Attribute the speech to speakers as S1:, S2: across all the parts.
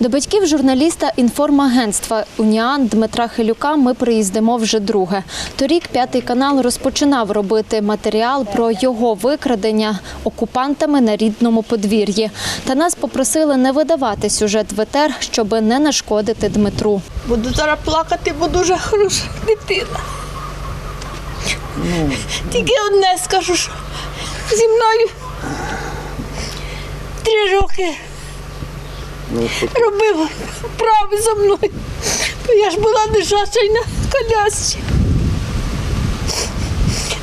S1: До батьків журналіста інформагентства Уніан Дмитра Хилюка ми приїздимо вже друге. Торік п'ятий канал розпочинав робити матеріал про його викрадення окупантами на рідному подвір'ї. Та нас попросили не видавати сюжет в щоб не нашкодити Дмитру.
S2: Буду зараз плакати, бо дуже хороша дитина. Тільки одне скажу, що зі мною три роки робив прави за мною. Бо я ж була нещасна на колясці.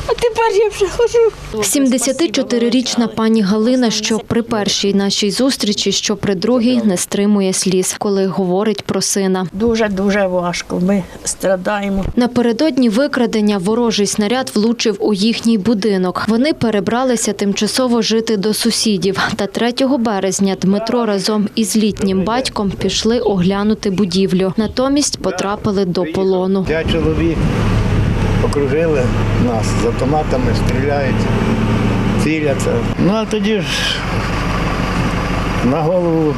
S2: А тепер я вже хожу.
S1: 74-річна пані Галина, що при першій нашій зустрічі, що при другій не стримує сліз, коли говорить про сина.
S2: Дуже-дуже важко. Ми страдаємо.
S1: Напередодні викрадення ворожий снаряд влучив у їхній будинок. Вони перебралися тимчасово жити до сусідів. Та 3 березня Дмитро разом із літнім батьком пішли оглянути будівлю. Натомість потрапили до полону.
S3: П'ять чоловік окружили нас з автоматами, стріляють, ціляться. Ну а тоді ж на голову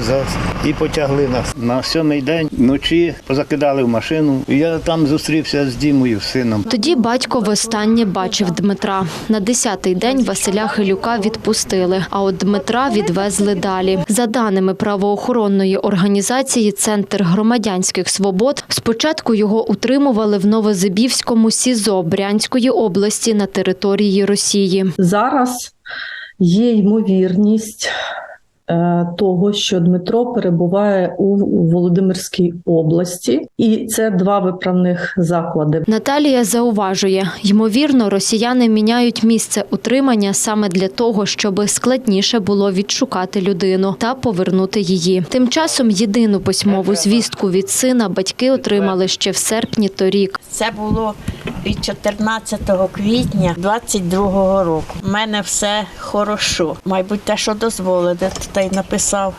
S3: за- і потягли нас. На сьомий день вночі позакидали в машину. Я там зустрівся з Дімою, сином.
S1: Тоді батько востаннє бачив Дмитра. На 10-й день Василя Хилюка відпустили, а от Дмитра відвезли далі. За даними правоохоронної організації Центр громадянських свобод, спочатку його утримували в Новозибівському СІЗО Брянської області на території Росії.
S4: Зараз є ймовірність того, що Дмитро перебуває у Володимирській області, і це два виправних заклади.
S1: Наталія зауважує, ймовірно, росіяни міняють місце утримання саме для того, щоб складніше було відшукати людину та повернути її. Тим часом єдину письмову звістку від сина батьки отримали ще в серпні торік.
S2: Це було від 14 квітня 22-го року. У мене все хорошо. Мабуть, те, що дозволили, та й написав.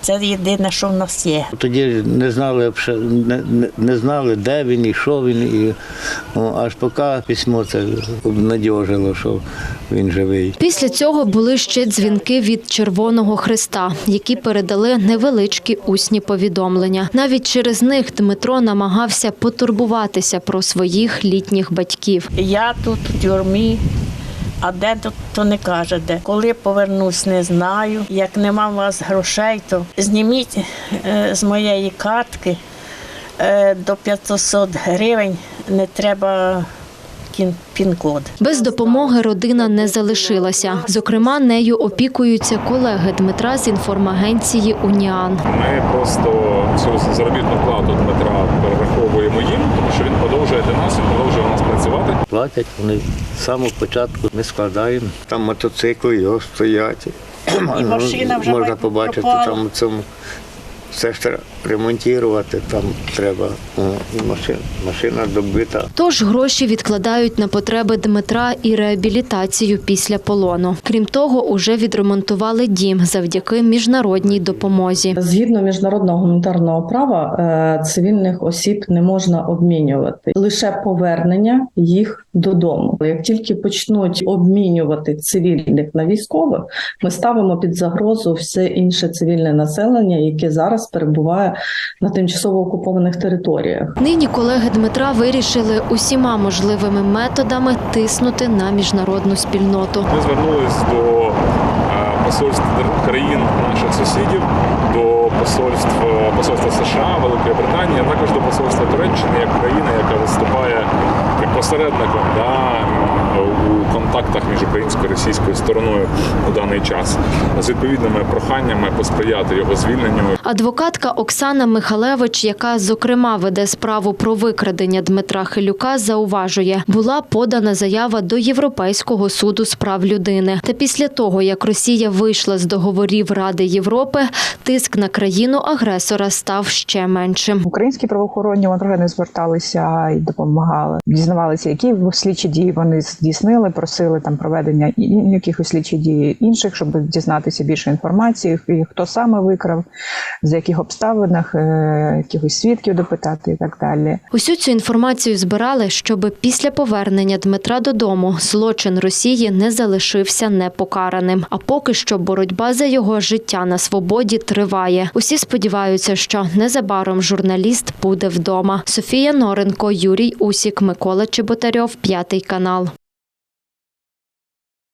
S2: Це єдине, що в нас є.
S3: Тоді не знали, не, не, знали, де він і що він. І, о, аж поки письмо це обнадіжило, що він живий.
S1: Після цього були ще дзвінки від Червоного Христа, які передали невеличкі усні повідомлення. Навіть через них Дмитро намагався потурбуватися про своїх літніх батьків.
S2: Я тут у тюрмі, а де то не каже де. Коли повернусь, не знаю. Як нема у вас грошей, то зніміть е, з моєї картки е, до 500 гривень. Не треба пін-код.
S1: Без допомоги родина не залишилася. Зокрема, нею опікуються колеги Дмитра з інформагенції Уніан.
S5: Ми просто цю заробітну плату Дмитра перераховуємо їм, тому що він продовжує для нас, він продовжує у нас працювати.
S3: Платять вони з самого початку ми складаємо. Там мотоцикли його стоять.
S2: І машина вже
S3: Можна побачити
S2: пропала.
S3: там у цьому. Все ж ремонтувати, там треба о, і машина, машина добита.
S1: Тож гроші відкладають на потреби Дмитра і реабілітацію після полону. Крім того, уже відремонтували дім завдяки міжнародній допомозі.
S4: Згідно міжнародного гуманітарного права, е, цивільних осіб не можна обмінювати лише повернення їх додому. Як тільки почнуть обмінювати цивільних на військових, ми ставимо під загрозу все інше цивільне населення, яке зараз перебуває на тимчасово окупованих територіях.
S1: Нині колеги Дмитра вирішили усіма можливими методами тиснути на міжнародну спільноту.
S5: Ми звернулись до е, посольств країн наших сусідів, до посольств е, посольства США, Великої Британії, а також до посольства Туреччини як країни, яка виступає як посередником да, контактах між українською і російською стороною у даний час з відповідними проханнями посприяти його звільненню
S1: Адвокатка Оксана Михалевич, яка зокрема веде справу про викрадення Дмитра Хилюка, зауважує, була подана заява до Європейського суду з прав людини. Та після того, як Росія вийшла з договорів Ради Європи, тиск на країну країну-агресора став ще меншим.
S6: Українські правоохоронні органи зверталися і допомагали, дізнавалися, які слідчі дії вони здійснили, просили там проведення якихось слідчих дій інших, щоб дізнатися більше інформації, хто саме викрав, з яких обставинах, е, якихось свідків допитати і так далі.
S1: Усю цю інформацію збирали, щоб після повернення Дмитра додому злочин Росії не залишився непокараним. А поки що боротьба за його життя на свободі триває. Усі сподіваються, що незабаром журналіст буде вдома. Софія Норенко, Юрій Усік, Микола Чеботарьов, п'ятий канал.